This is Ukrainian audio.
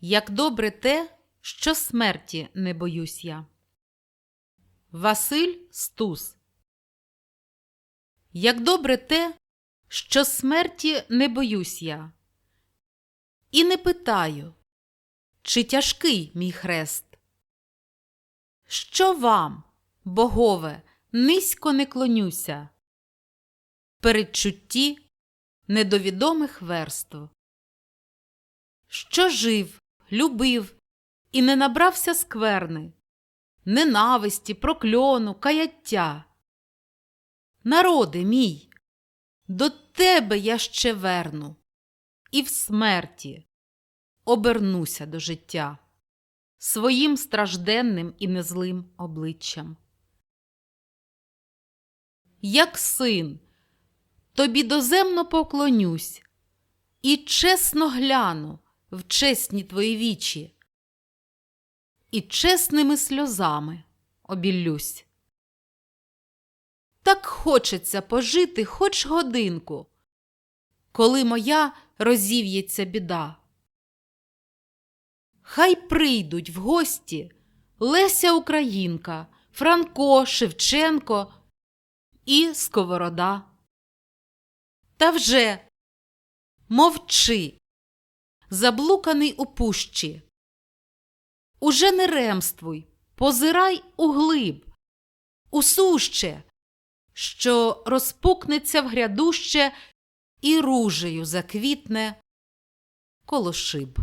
Як добре те, що смерті не боюсь я. Василь Стус Як добре те, що смерті не боюсь я. І не питаю, чи тяжкий мій хрест. Що вам, богове, низько не клонюся, передчутті недовідомих верств. Що жив, любив і не набрався скверни, ненависті, прокльону, каяття. Народи мій, до тебе я ще верну, і в смерті обернуся до життя своїм стражденним і незлим обличчям. Як син, тобі доземно поклонюсь і чесно гляну в чесні твої вічі, і чесними сльозами обіллюсь. Так хочеться пожити хоч годинку, коли моя розів'ється біда. Хай прийдуть в гості Леся Українка, Франко, Шевченко і Сковорода. Та вже мовчи, заблуканий у пущі. Уже не ремствуй, позирай у глиб, у суще, що розпукнеться в грядуще і ружею заквітне коло шиб.